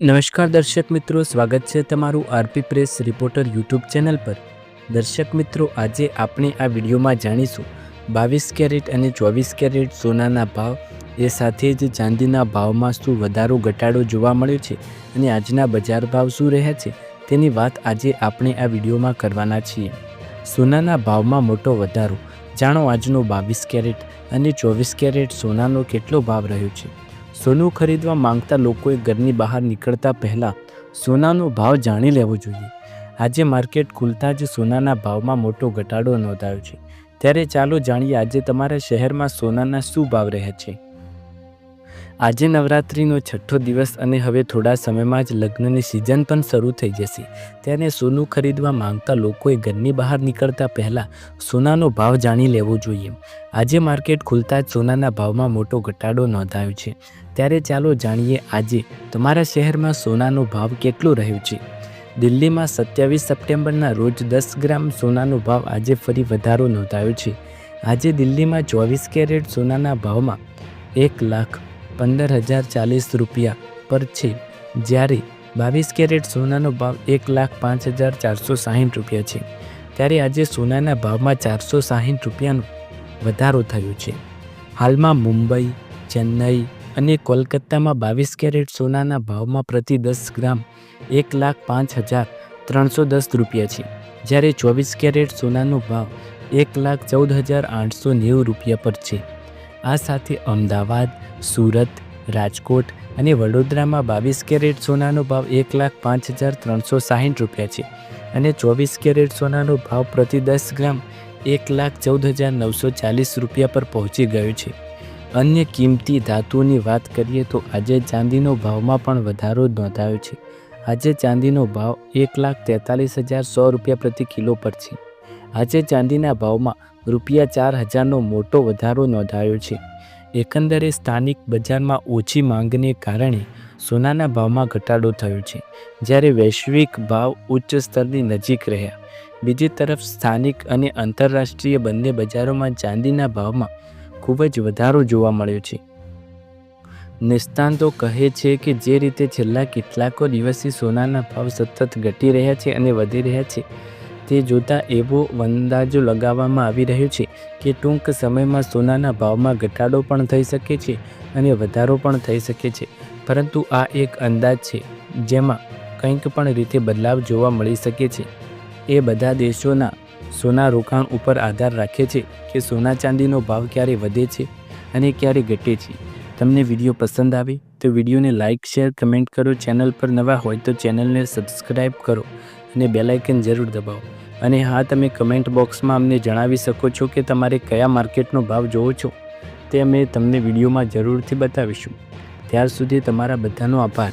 નમસ્કાર દર્શક મિત્રો, સ્વાગત છે તમારું RP press reporter YouTube channel પર. દર્શક મિત્રો, આજે આપણે આ વિડીયોમાં જાણીશું બાવીસ કેરેટ અને ચોવીસ કેરેટ સોનાના ભાવ, એ સાથે જ ચાંદીના ભાવમાં શું વધારો, ઘટાડો જોવા મળ્યો છે અને આજના બજાર ભાવ શું રહ્યા છે તેની વાત આજે આપણે આ વિડીયોમાં કરવાના છીએ. સોનાના ભાવમાં મોટો વધારો. જાણો આજનો બાવીસ કેરેટ અને ચોવીસ કેરેટ સોનાનો કેટલો ભાવ રહ્યો છે? સોનું ખરીદવા માંગતા લોકોએ ઘરની બહાર નીકળતા પહેલાં સોનાનો ભાવ જાણી લેવો જોઈએ. આજે માર્કેટ ખુલતા જ સોનાના ભાવમાં મોટો ઘટાડો નોંધાયો છે. ત્યારે ચાલો જાણીએ આજે તમારા શહેરમાં સોનાના શું ભાવ રહ્યા છે? આજે નવરાત્રિનો છઠ્ઠો દિવસ અને હવે થોડા સમયમાં જ લગ્નની સિઝન પણ શરૂ થઈ જશે. ત્યારે સોનું ખરીદવા માંગતા લોકોએ ઘરની બહાર નીકળતા પહેલાં સોનાનો ભાવ જાણી લેવો જોઈએ. આજે માર્કેટ ખુલતા જ સોનાના ભાવમાં મોટો ઘટાડો નોંધાયો છે. ત્યારે ચાલો જાણીએ આજે તમારા શહેરમાં સોનાનો ભાવ કેટલો રહ્યો છે? દિલ્હીમાં સત્યાવીસ સપ્ટેમ્બરના રોજ દસ ગ્રામ સોનાનો ભાવ આજે ફરી વધારો નોંધાયો છે. આજે દિલ્હીમાં ચોવીસ કેરેટ સોનાના ભાવમાં એક લાખ પંદર હજાર ચાલીસ રૂપિયા પર છે, જ્યારે બાવીસ કેરેટ સોનાનો ભાવ એક લાખ પાંચ હજાર ચારસો સાહીઠ રૂપિયા છે, ત્યારે આજે સોનાના ભાવમાં ચારસો સાહીઠ રૂપિયાનો વધારો થયો છે. હાલમાં મુંબઈ, ચેન્નઈ અને કોલકાતામાં બાવીસ કેરેટ સોનાના ભાવમાં પ્રતિ દસ ગ્રામ એક લાખ પાંચ હજાર ત્રણસો દસ રૂપિયા છે, જ્યારે ચોવીસ કેરેટ સોનાનો ભાવ એક લાખ ચૌદ હજાર આઠસો નેવું રૂપિયા પર છે. આ સાથે અમદાવાદ, સુરત, રાજકોટ અને વડોદરામાં બાવીસ કેરેટ સોનાનો ભાવ એક લાખ પાંચ હજાર ત્રણસો સાહીઠ રૂપિયા છે અને ચોવીસ કેરેટ સોનાનો ભાવ પ્રતિ દસ ગ્રામ એક લાખ ચૌદ હજાર નવસો ચાલીસ રૂપિયા પર પહોંચી ગયો છે. અન્ય કિંમતી ધાતુઓની વાત કરીએ તો આજે ચાંદીનો ભાવમાં પણ વધારો નોંધાયો છે. આજે ચાંદીનો ભાવ એક લાખ તેતાલીસ હજાર સો રૂપિયા પ્રતિ કિલો પર છે. આજે ચાંદીના ભાવમાં રૂપિયા ચાર હજારનો મોટો વધારો નોંધાયો છે. એકંદરે સ્થાનિક બજારમાં ઓછી માંગને કારણે સોનાના ભાવમાં ઘટાડો થયો છે. જ્યારે વૈશ્વિક ભાવ ઉચ્ચ સ્તરની નજીક રહ્યા. બીજી તરફ સ્થાનિક અને આંતરરાષ્ટ્રીય બંને બજારોમાં ચાંદીના ભાવમાં ખૂબ જ વધારો જોવા મળ્યો છે. નિષ્ણાંતો કહે છે કે જે રીતે છેલ્લા કેટલાકો દિવસથી સોનાના ભાવ સતત ઘટી રહ્યા છે અને વધી રહ્યા છે તે જોતાં એવો અંદાજો લગાવવામાં આવી રહ્યો છે કે ટૂંક સમયમાં સોનાના ભાવમાં ઘટાડો પણ થઈ શકે છે અને વધારો પણ થઈ શકે છે. પરંતુ આ એક અંદાજ છે, જેમાં કંઈક પણ રીતે બદલાવ જોવા મળી શકે છે. એ બધા દેશોના સોના રોકાણ ઉપર આધાર રાખે છે કે સોના ચાંદીનો ભાવ ક્યારે વધે છે અને ક્યારે ઘટે છે. તમને વીડિયો પસંદ આવે તો વિડીયોને લાઇક શેર, કમેન્ટ કરો. ચેનલ પર નવા હોય તો ચેનલને સબસ્ક્રાઈબ કરો. અને બેલાઇકન જરૂર દબાવો. અને હા, તમે કમેન્ટ બોક્સમાં અમને જણાવી શકો છો કે તમારે કયા માર્કેટનો ભાવ જોવો છો. તે અમે તમને વિડીયોમાં જરૂરથી બતાવીશું. ત્યાર સુધી તમારા બધાનો આભાર.